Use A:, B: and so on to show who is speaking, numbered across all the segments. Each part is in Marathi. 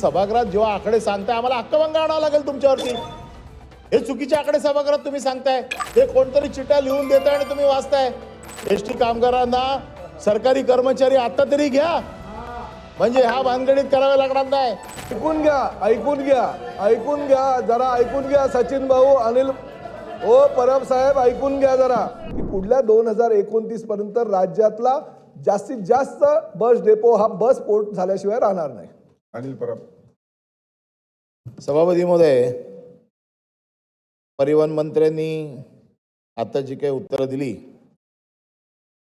A: सभागृहात जेव्हा आकडे सांगताय आम्हाला हक्कभंग आणावा लागेल तुमच्यावरती. हे चुकीचे आकडे सभागृहात तुम्ही सांगताय. हे कोणतरी चिट्या लिहून देताय आणि तुम्ही वाचताय. एस टी कामगारांना सरकारी कर्मचारी आता तरी घ्या. म्हणजे ह्या भानगडीत कराव्या लागणार नाही.
B: ऐकून घ्या ऐकून घ्या ऐकून घ्या जरा ऐकून घ्या सचिन भाऊ अनिल. ओ परब साहेब ऐकून घ्या जरा. की पुढल्या दोन हजार एकोणतीस पर्यंत राज्यातला जास्तीत जास्त बस डेपो हा बस पोर्ट झाल्याशिवाय राहणार नाही.
C: अनिल परब.
A: सभापती महोदय परिवहन मंत्र्यांनी आता जी काही उत्तरं दिली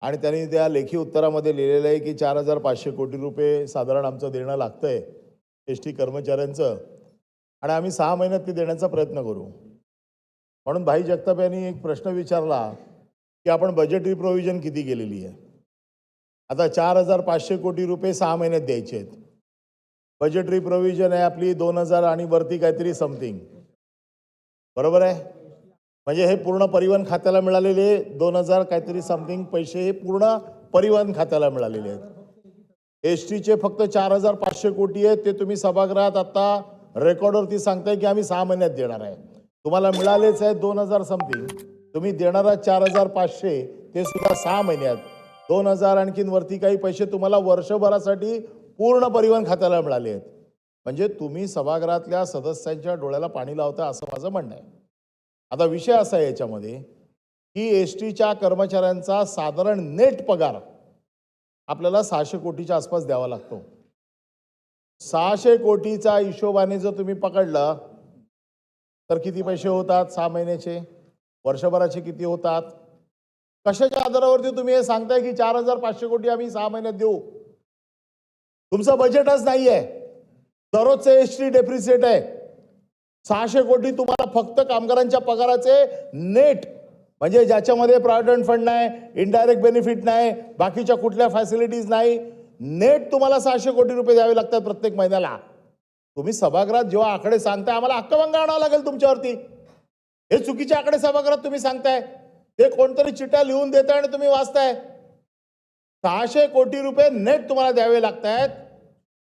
A: आणि त्यांनी त्या लेखी उत्तरामध्ये लिहिलेलं आहे की चार हजार पाचशे कोटी रुपये साधारण आमचं देणं लागतंय एस टी कर्मचाऱ्यांचं आणि आम्ही सहा महिन्यात ते देण्याचा प्रयत्न करू. म्हणून भाई जगताप यांनी एक प्रश्न विचारला की आपण बजेटरी प्रोव्हिजन किती केलेली आहे? आता चार हजार पाचशे कोटी रुपये सहा महिन्यात द्यायचे आहेत. बजेटरी प्रोव्हिजन आहे आपली दोन हजार आणि वरती काहीतरी समथिंग बरोबर आहे? म्हणजे हे पूर्ण परिवहन खात्याला मिळालेले दोन हजार काहीतरी समथिंग पैसे हे पूर्ण परिवहन खात्याला मिळालेले आहेत. एस टीचे फक्त चार हजार पाचशे कोटी आहेत. ते तुम्ही सभागृहात आत्ता रेकॉर्डवरती सांगताय की आम्ही सहा महिन्यात देणार आहे. तुम्हाला मिळालेच आहे दोन हजार समथिंग तुम्ही देणारा चार हजार पाचशे ते सुद्धा सहा महिन्यात. दोन हजार आणखीन वरती काही पैसे तुम्हाला वर्षभरासाठी पूर्ण परिवहन खात्याला मिळाले आहेत. म्हणजे तुम्ही सभागृहातल्या सदस्यांच्या डोळ्याला पाणी लावता असं माझं म्हणणं आहे. आता विषय असा आहे याच्यामध्ये की एस टीच्या कर्मचाऱ्यांचा साधारण नेट पगार आपल्याला सहाशे कोटीच्या आसपास द्यावा लागतो. सहाशे कोटीचा हिशोबाने जर तुम्ही पकडलं तर किती पैसे होतात? सहा महिन्याचे? वर्षभराचे किती होतात? कशाच्या आधारावरती तुम्ही हे सांगताय की चार हजार पाचशे कोटी आम्ही सहा महिन्यात देऊ? तुमचं बजेटच नाही आहे दररोजचं एस टी डेप्रिसिएट आहे. सहाशे कोटी तुम्हाला फक्त कामगारांच्या पगाराचे नेट म्हणजे ज्याच्यामध्ये प्रॉव्हिडंट फंड नाही इनडायरेक्ट बेनिफिट नाही बाकीच्या कुठल्या फॅसिलिटीज नाही नेट तुम्हाला सहाशे कोटी रुपये द्यावे लागतात प्रत्येक महिन्याला. तुम्ही सभागृहात जेव्हा आकडे सांगताय आम्हाला हक्कभंग आणावा लागेल तुमच्यावरती. हे चुकीचे आकडे सभागृहात तुम्ही सांगताय. ते कोणतरी चिट्या लिहून देताय आणि तुम्ही वाचताय. सहाशे कोटी रुपये नेट तुम्हाला द्यावे लागत आहेत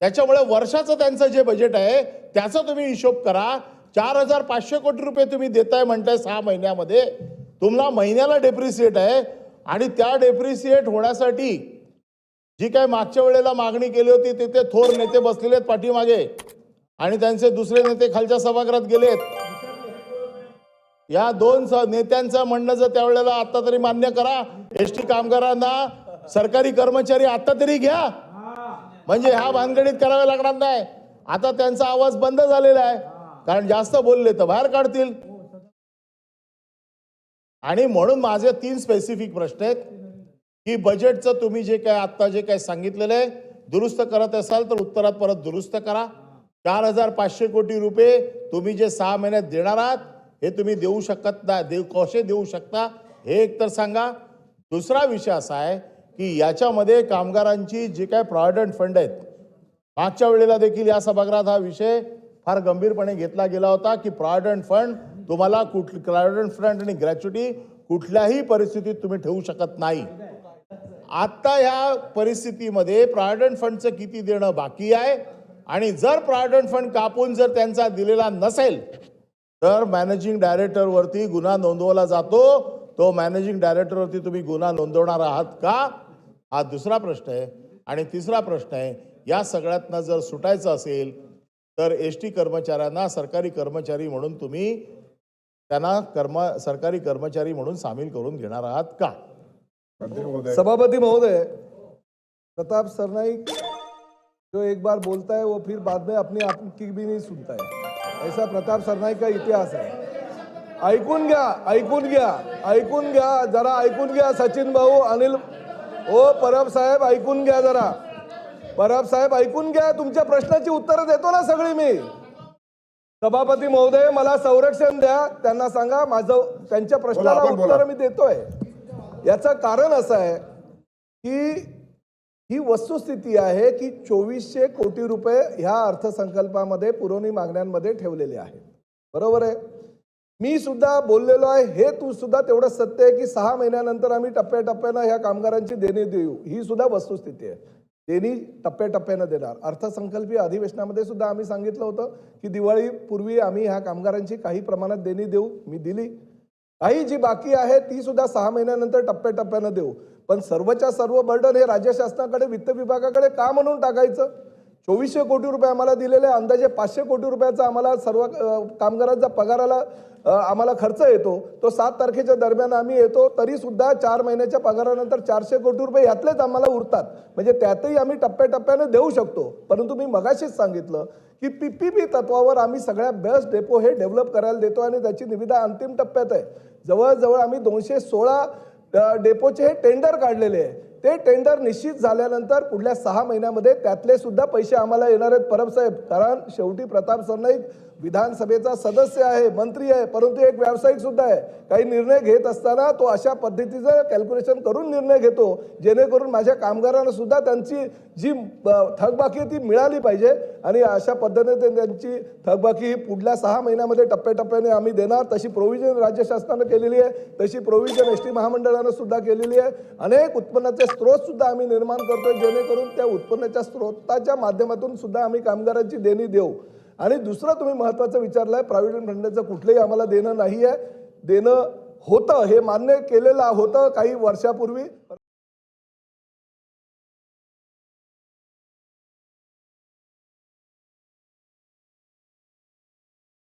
A: त्याच्यामुळे वर्षाचं त्यांचं जे बजेट आहे त्याचा तुम्ही हिशोब करा. चार हजार पाचशे कोटी रुपये तुम्ही देताय म्हणताय सहा महिन्यामध्ये. तुम्हाला महिन्याला डेप्रिसिएट आहे. आणि त्या डेप्रिसिएट होण्यासाठी जी काय मागच्या वेळेला मागणी केली होती तिथे थोर नेते बसलेले आहेत पाठीमागे. आणि त्यांचे दुसरे नेते खालच्या सभागृहात गेलेत. या दोन नेत्यांचं म्हणणं जर त्यावेळेला आता तरी मान्य करा. एस टी कामगारांना सरकारी कर्मचारी आता तरी घ्या. म्हणजे ह्या भानगडीत कराव्या लागणार नाही. आता त्यांचा आवाज बंद झालेला आहे. कारण जास्त बोलले तर बाहेर काढतील. आणि म्हणून माझे तीन स्पेसिफिक प्रश्न आहेत. की बजेटचं तुम्ही जे काय आत्ता जे काय सांगितलेलं आहे दुरुस्त करत असाल तर उत्तरात परत दुरुस्त करा. चार हजार पाचशे कोटी रुपये तुम्ही जे सहा महिन्यात देणार आहात हे तुम्ही देऊ शकत नाही देऊ कसे देऊ शकता हे एक तर सांगा. दुसरा विषय असा आहे की याच्यामध्ये कामगारांची जी काय प्रॉव्हिडंट फंड आहेत मागच्या वेळेला देखील या सभागृहात हा विषय फार गंभीरपणे घेतला गेला होता की प्रॉव्हिडंट फंड तुम्हाला कुठ प्रॉव्हिडंट फंड आणि ग्रॅच्युटी कुठल्याही परिस्थितीत तुम्ही ठेवू शकत नाही. आत्ता ह्या परिस्थितीमध्ये प्रॉव्हिडंट फंडचं किती देणं बाकी आहे? आणि जर प्रॉव्हिडंट फंड कापून जर त्यांचा दिलेला नसेल तर मॅनेजिंग डायरेक्टरवरती गुन्हा नोंदवला जातो. तो मॅनेजिंग डायरेक्टरवरती तुम्ही गुन्हा नोंदवणार आहात का? हा दुसरा प्रश्न आहे. आणि तिसरा प्रश्न आहे या सगळ्यातनं जर सुटायचं असेल तर एस टी कर्मचाऱ्यांना सरकारी कर्मचारी म्हणून तुम्ही त्यांना कर्म सरकारी कर्मचारी म्हणून सामील करून घेणार आहात का?
B: सभापति महोदय प्रताप सरनाईक जो एक बार बोलता है वो फिर बाद में अपनी आपकी भी नहीं सुनता है ऐसा प्रताप सरनाईक का इतिहास है. ऐकून घ्या ऐकून घ्या ऐकून घ्या जरा ऐकून घ्या सचिन भाऊ अनिल ओ परब साहेब ऐकून घ्या जरा. परब साहेब ऐकून घ्या. तुमच्या प्रश्नाची उत्तरं देतो ना सगळी मी. सभापती महोदय मला संरक्षण द्या. त्यांना सांगा माझं त्यांच्या प्रश्नाला. उत्तर मी देतोय. याचं कारण असं आहे की ही वस्तुस्थिती आहे की चोवीसशे कोटी रुपये ह्या अर्थसंकल्पामध्ये पुरवणी मागण्यांमध्ये ठेवलेले आहेत. बरोबर आहे? मी सुद्धा बोललेलो आहे हे तू सुद्धा तेवढं सत्य आहे की सहा महिन्यानंतर आम्ही टप्प्याटप्प्यानं ह्या कामगारांची देणे देऊ. ही सुद्धा वस्तुस्थिती आहे. देणी टप्प्याटप्प्यानं देणार. अर्थसंकल्पीय अधिवेशनामध्ये सुद्धा आम्ही सांगितलं होतं की दिवाळीपूर्वी आम्ही ह्या कामगारांची काही प्रमाणात देणी देऊ. मी दिली. काही जी बाकी आहे ती सुद्धा सहा महिन्यानंतर टप्प्याटप्प्यानं देऊ. पण सर्वच्या सर्व बर्डन हे राज्य शासनाकडे वित्त विभागाकडे का म्हणून टाकायचं? चोवीसशे कोटी रुपये आम्हाला दिलेले आहे. अंदाजे पाचशे कोटी रुपयाचा आम्हाला सर्व कामगारांचा पगाराला आम्हाला खर्च येतो. तो सात तारखेच्या दरम्यान आम्ही येतो. तरीसुद्धा चार महिन्याच्या पगारानंतर चारशे कोटी रुपये यातलेच आम्हाला उरतात. म्हणजे त्यातही आम्ही टप्प्याटप्प्यानं देऊ शकतो. परंतु मी मगाशीच सांगितलं की पी पी पी तत्वावर आम्ही सगळ्या बेस्ट डेपो हे डेव्हलप करायला देतो आणि त्याची निविदा अंतिम टप्प्यात आहे. जवळजवळ आम्ही दोनशे सोळा डेपोचे हे टेंडर काढलेले आहे. ते टेंडर निश्चित झाल्यानंतर पुढल्या सहा महिन्यामध्ये त्यातले सुद्धा पैसे आम्हाला येणार आहेत परब साहेब. कारण शेवटी प्रताप सरनाईक विधानसभेचा सदस्य आहे मंत्री आहे परंतु एक व्यावसायिक सुद्धा आहे. काही निर्णय घेत असताना तो अशा पद्धतीचं कॅल्क्युलेशन करून निर्णय घेतो जेणेकरून माझ्या कामगारांना सुद्धा त्यांची जी थकबाकी आहे ती मिळाली पाहिजे आणि अशा पद्धतीने त्यांची थकबाकी ही पुढल्या सहा महिन्यामध्ये टप्प्याटप्प्याने आम्ही देणार. तशी प्रोव्हिजन राज्य शासनानं केलेली आहे तशी प्रोव्हिजन एस टी महामंडळानं सुद्धा केलेली आहे. अनेक उत्पन्नाचे स्रोत सुद्धा आम्ही निर्माण करतोय जेणेकरून त्या उत्पन्नाच्या स्रोताच्या माध्यमातून सुद्धा आम्ही कामगारांची देणी देऊ. आणि दुसरं तुम्ही महत्त्वाचं विचारलं आहे प्रायव्हेट फंडाचं कुठलंही आम्हाला देणं नाही आहे देणं होतं हे मान्य केलेलं होतं काही वर्षापूर्वी